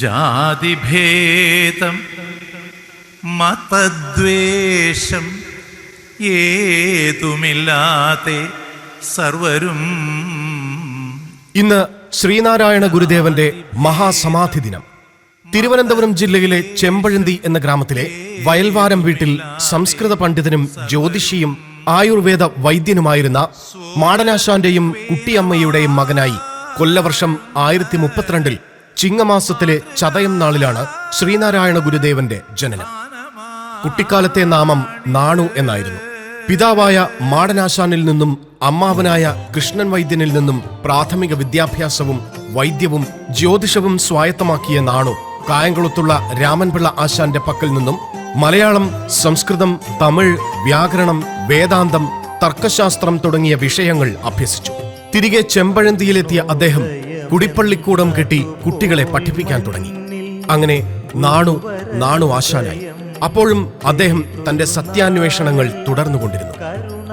ജാതിഭേദം മതദ്വേഷം ഏതുമില്ലാതെ സർവരും ഇന്ന് ശ്രീനാരായണ ഗുരുദേവന്റെ മഹാസമാധി ദിനം. തിരുവനന്തപുരം ജില്ലയിലെ ചെമ്പഴന്തി എന്ന ഗ്രാമത്തിലെ വയൽവാരം വീട്ടിൽ സംസ്കൃത പണ്ഡിതനും ജ്യോതിഷിയും ആയുർവേദ വൈദ്യനുമായിരുന്ന മാടനാശാന്റെയും കുട്ടിയമ്മയുടെയും മകനായി കൊല്ലവർഷം ആയിരത്തി മുപ്പത്തിരണ്ടിൽ ചിങ്ങമാസത്തിലെ ചതയം നാളിലാണ് ശ്രീനാരായണ ഗുരുദേവന്റെ ജനനം. കുട്ടിക്കാലത്തെ നാമം നാണു എന്നായിരുന്നു. പിതാവായ മാടനാശാനിൽ നിന്നും അമ്മാവനായ കൃഷ്ണൻ വൈദ്യനിൽ നിന്നും പ്രാഥമിക വിദ്യാഭ്യാസവും വൈദ്യവും ജ്യോതിഷവും സ്വായത്തമാക്കിയ നാണു കായംകുളത്തുള്ള രാമൻപിള്ള ആശാന്റെ പക്കൽ നിന്നും മലയാളം സംസ്കൃതം തമിഴ് വ്യാകരണം വേദാന്തം തർക്കശാസ്ത്രം തുടങ്ങിയ വിഷയങ്ങൾ അഭ്യസിച്ചു. തിരികെ ചെമ്പഴന്തിയിലെത്തിയ അദ്ദേഹം കുടിപ്പള്ളിക്കൂടം കെട്ടി കുട്ടികളെ പഠിപ്പിക്കാൻ തുടങ്ങി. അങ്ങനെ നാണു നാണു ആശാനായി. അപ്പോഴും അദ്ദേഹം തന്റെ സത്യാന്വേഷണങ്ങൾ തുടർന്നുകൊണ്ടിരുന്നു.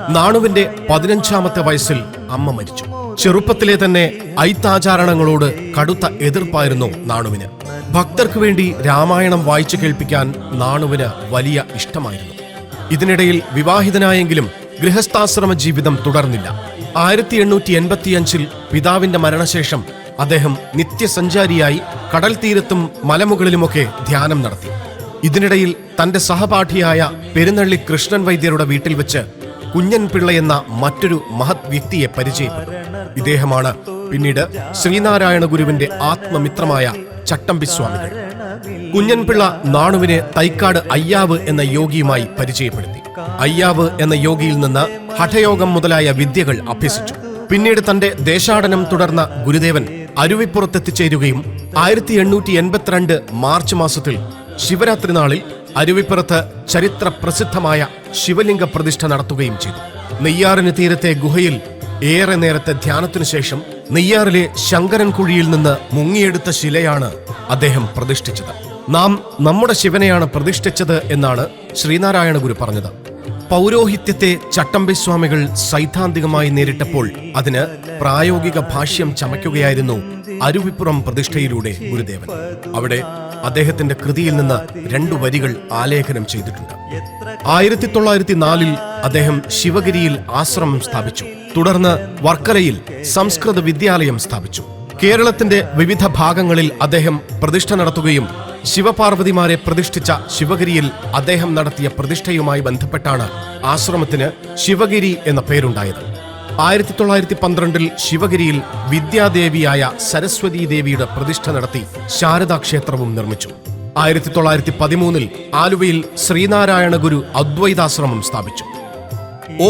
നാണുവിന്റെ പതിനഞ്ചാമത്തെ വയസ്സിൽ അമ്മ മരിച്ചു. ചെറുപ്പത്തിലെ തന്നെ ഐത്താചാരണങ്ങളോട് കടുത്ത എതിർപ്പായിരുന്നു നാണുവിന്. ഭക്തർക്ക് വേണ്ടി രാമായണം വായിച്ചു കേൾപ്പിക്കാൻ നാണുവിന് വലിയ ഇഷ്ടമായിരുന്നു. ഇതിനിടയിൽ വിവാഹിതനായെങ്കിലും ഗൃഹസ്ഥാശ്രമ ജീവിതം തുടർന്നില്ല. ആയിരത്തി എണ്ണൂറ്റി എൺപത്തിയഞ്ചിൽ പിതാവിന്റെ മരണശേഷം അദ്ദേഹം നിത്യസഞ്ചാരിയായി കടൽ തീരത്തും മലമുകളിലുമൊക്കെ ധ്യാനം നടത്തി. ഇതിനിടയിൽ തന്റെ സഹപാഠിയായ പെരുന്നള്ളി കൃഷ്ണൻ വൈദ്യരുടെ വീട്ടിൽ വെച്ച് കുഞ്ഞൻ പിള്ള എന്ന മറ്റൊരു മഹത് വ്യക്തിയെ പരിചയപ്പെട്ടു. ഇദ്ദേഹമാണ് പിന്നീട് ശ്രീനാരായണ ഗുരുവിന്റെ ആത്മമിത്രമായ ചട്ടമ്പിസ്വാമികൾ കുഞ്ഞൻപിള്ള നാണുവിനെ തൈക്കാട് അയ്യാവ് എന്ന യോഗിയുമായി പരിചയപ്പെടുത്തി. അയ്യാവ് എന്ന യോഗിയിൽ നിന്ന് ഹഠയോഗം മുതലായ വിദ്യകൾ അഭ്യസിച്ചു. പിന്നീട് തന്റെ ദേശാടനം തുടർന്ന ഗുരുദേവൻ അരുവിപ്പുറത്തെത്തിച്ചേരുകയും ആയിരത്തി എണ്ണൂറ്റി എൺപത്തിരണ്ട് മാർച്ച് മാസത്തിൽ ശിവരാത്രി നാളിൽ അരുവിപ്പുറത്ത് ചരിത്ര പ്രസിദ്ധമായ ശിവലിംഗ പ്രതിഷ്ഠ നടത്തുകയും ചെയ്തു. നെയ്യാറിന് തീരത്തെ ഗുഹയിൽ ഏറെ നേരത്തെ ധ്യാനത്തിനു ശേഷം നെയ്യാറിലെ ശങ്കരൻ കുഴിയിൽ നിന്ന് മുങ്ങിയെടുത്ത ശിലയാണ് അദ്ദേഹം പ്രതിഷ്ഠിച്ചത്. നാം നമ്മുടെ ശിവനെയാണ് പ്രതിഷ്ഠിച്ചത് എന്നാണ് ശ്രീനാരായണ ഗുരു പറഞ്ഞത്. പൗരോഹിത്യത്തെ ചട്ടമ്പിസ്വാമികൾ സൈദ്ധാന്തികമായി നേരിട്ടപ്പോൾ അതിന് പ്രായോഗിക ഭാഷ്യം ചമയ്ക്കുകയായിരുന്നു അരുവിപ്പുറം പ്രതിഷ്ഠയിലൂടെ ഗുരുദേവൻ. അവിടെ അദ്ദേഹത്തിന്റെ കൃതിയിൽ നിന്ന് രണ്ടു വരികൾ ആലേഖനം ചെയ്തിട്ടുണ്ട്. ആയിരത്തി തൊള്ളായിരത്തി നാലിൽ അദ്ദേഹം ശിവഗിരിയിൽ ആശ്രമം സ്ഥാപിച്ചു. തുടർന്ന് വർക്കലയിൽ സംസ്കൃത വിദ്യാലയം സ്ഥാപിച്ചു. കേരളത്തിന്റെ വിവിധ ഭാഗങ്ങളിൽ അദ്ദേഹം പ്രതിഷ്ഠ നടത്തുകയും ശിവപാർവതിമാരെ പ്രതിഷ്ഠിച്ച ശിവഗിരിയിൽ അദ്ദേഹം നടത്തിയ പ്രതിഷ്ഠയുമായി ബന്ധപ്പെട്ടാണ് ആശ്രമത്തിന് ശിവഗിരി എന്ന പേരുണ്ടായത്. ആയിരത്തി തൊള്ളായിരത്തി പന്ത്രണ്ടിൽ ശിവഗിരിയിൽ വിദ്യാദേവിയായ സരസ്വതി ദേവിയുടെ പ്രതിഷ്ഠ നടത്തി ശാരദാ ക്ഷേത്രവും നിർമ്മിച്ചു. ആയിരത്തി തൊള്ളായിരത്തി പതിമൂന്നിൽ ആലുവയിൽ ശ്രീനാരായണ ഗുരു അദ്വൈതാശ്രമം സ്ഥാപിച്ചു.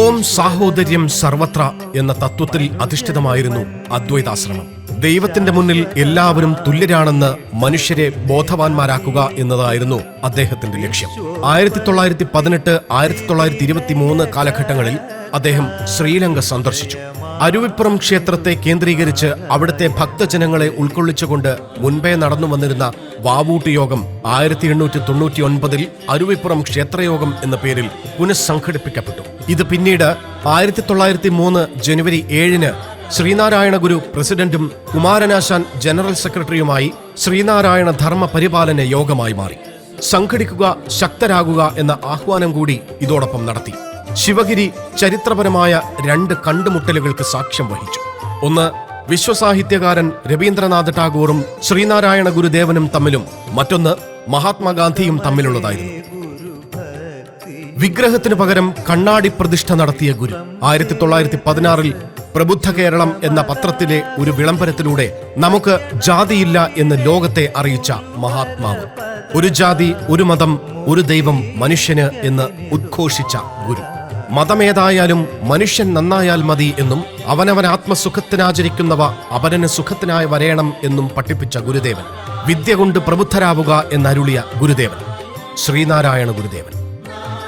ഓം സാഹോദര്യം സർവത്ര എന്ന തത്വത്തിൽ അധിഷ്ഠിതമായിരുന്നു അദ്വൈതാശ്രമം. ദൈവത്തിന്റെ മുന്നിൽ എല്ലാവരും തുല്യരാണെന്ന് മനുഷ്യരെ ബോധവാന്മാരാക്കുക എന്നതായിരുന്നു അദ്ദേഹത്തിന്റെ ലക്ഷ്യം. ആയിരത്തി തൊള്ളായിരത്തി പതിനെട്ട് ആയിരത്തി തൊള്ളായിരത്തി ഇരുപത്തി മൂന്ന് കാലഘട്ടങ്ങളിൽ അദ്ദേഹം ശ്രീലങ്ക സന്ദർശിച്ചു. അരുവിപ്പുറം ക്ഷേത്രത്തെ കേന്ദ്രീകരിച്ച് അവിടുത്തെ ഭക്തജനങ്ങളെ ഉൾക്കൊള്ളിച്ചുകൊണ്ട് മുൻപേ നടന്നു വന്നിരുന്ന വാവൂട്ട് യോഗം ആയിരത്തി എണ്ണൂറ്റി തൊണ്ണൂറ്റി ഒൻപതിൽ അരുവിപ്പുറം ക്ഷേത്രയോഗം എന്ന പേരിൽ പുനഃസംഘടിപ്പിക്കപ്പെട്ടു. ഇത് പിന്നീട് ആയിരത്തി തൊള്ളായിരത്തി മൂന്ന് ജനുവരി ഏഴിന് ശ്രീനാരായണ ഗുരു പ്രസിഡന്റും കുമാരനാശാൻ ജനറൽ സെക്രട്ടറിയുമായി ശ്രീനാരായണ ധർമ്മ പരിപാലന യോഗമായി മാറി. സംഘടിക്കുക ശക്തരാകുക എന്ന ആഹ്വാനം കൂടി ഇതോടൊപ്പം നടത്തി. ശിവഗിരി ചരിത്രപരമായ രണ്ട് കണ്ടുമുട്ടലുകൾക്ക് സാക്ഷ്യം വഹിച്ചു. ഒന്ന് വിശ്വസാഹിത്യകാരൻ രവീന്ദ്രനാഥ് ടാഗോറും ശ്രീനാരായണ ഗുരുദേവനും തമ്മിലും മറ്റൊന്ന് മഹാത്മാഗാന്ധിയും തമ്മിലുള്ളതായിരുന്നു. വിഗ്രഹത്തിന് പകരം കണ്ണാടി പ്രതിഷ്ഠ നടത്തിയ ഗുരു. ആയിരത്തി തൊള്ളായിരത്തി പതിനാറിൽ പ്രബുദ്ധ കേരളം എന്ന പത്രത്തിലെ ഒരു വിളംബരത്തിലൂടെ നമുക്ക് ജാതിയില്ല എന്ന് ലോകത്തെ അറിയിച്ച മഹാത്മാവ്. ഒരു ജാതി ഒരു മതം ഒരു ദൈവം മനുഷ്യന് എന്ന് ഉദ്ഘോഷിച്ച ഗുരു. മതമേതായാലും മനുഷ്യൻ നന്നായാൽ മതി എന്നും അവനവൻ ആത്മസുഖത്തിനാചരിക്കുന്നവ അവനന് സുഖത്തിനായി വരയണം എന്നും പഠിപ്പിച്ച ഗുരുദേവൻ. വിദ്യ കൊണ്ട് പ്രബുദ്ധരാവുക എന്നരുളിയ ഗുരുദേവൻ. ശ്രീനാരായണ ഗുരുദേവൻ.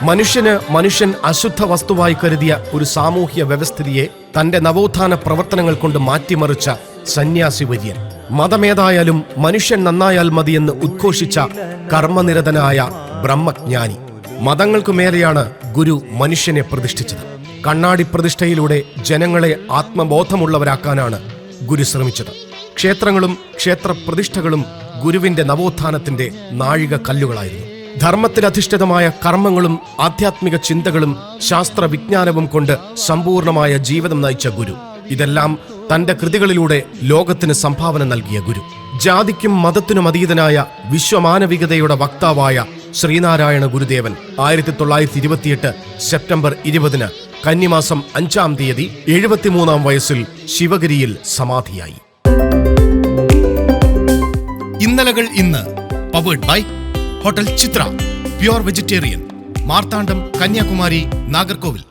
മനുഷ്യന് മനുഷ്യൻ അശുദ്ധ വസ്തുവായി കരുതിയ ഒരു സാമൂഹ്യ വ്യവസ്ഥിതിയെ തന്റെ നവോത്ഥാന പ്രവർത്തനങ്ങൾ കൊണ്ട് മാറ്റിമറിച്ച സന്യാസി വര്യൻ. മതമേതായാലും മനുഷ്യൻ നന്നായാൽ മതിയെന്ന് ഉദ്ഘോഷിച്ച കർമ്മനിരതനായ ബ്രഹ്മജ്ഞാനി. മതങ്ങൾക്കു മേലെയാണ് ഗുരു മനുഷ്യനെ പ്രതിഷ്ഠിച്ചത്. കണ്ണാടി പ്രതിഷ്ഠയിലൂടെ ജനങ്ങളെ ആത്മബോധമുള്ളവരാക്കാനാണ് ഗുരു ശ്രമിച്ചത്. ക്ഷേത്രങ്ങളും ക്ഷേത്ര പ്രതിഷ്ഠകളും ഗുരുവിന്റെ നവോത്ഥാനത്തിന്റെ നാഴിക കല്ലുകളായിരുന്നു ധർമ്മത്തിലധിഷ്ഠിതമായ കർമ്മങ്ങളും ആധ്യാത്മിക ചിന്തകളും ശാസ്ത്ര വിജ്ഞാനവും കൊണ്ട് സമ്പൂർണമായ ജീവിതം നയിച്ച ഗുരു. ഇതെല്ലാം തന്റെ കൃതികളിലൂടെ ലോകത്തിന് സംഭാവന നൽകിയ ഗുരു. ജാതിക്കും മതത്തിനും അതീതനായ വിശ്വമാനവികതയുടെ വക്താവായ ശ്രീനാരായണ ഗുരുദേവൻ ആയിരത്തി തൊള്ളായിരത്തി ഇരുപത്തിയെട്ട് സെപ്റ്റംബർ ഇരുപതിന് കന്നിമാസം അഞ്ചാം തീയതി എഴുപത്തിമൂന്നാം വയസ്സിൽ ശിവഗിരിയിൽ സമാധിയായി. ഇന്നലകൾ ഇന്ന് powered by hotel Chitra pure vegetarian Marthandam Kanyakumari Nagercoil.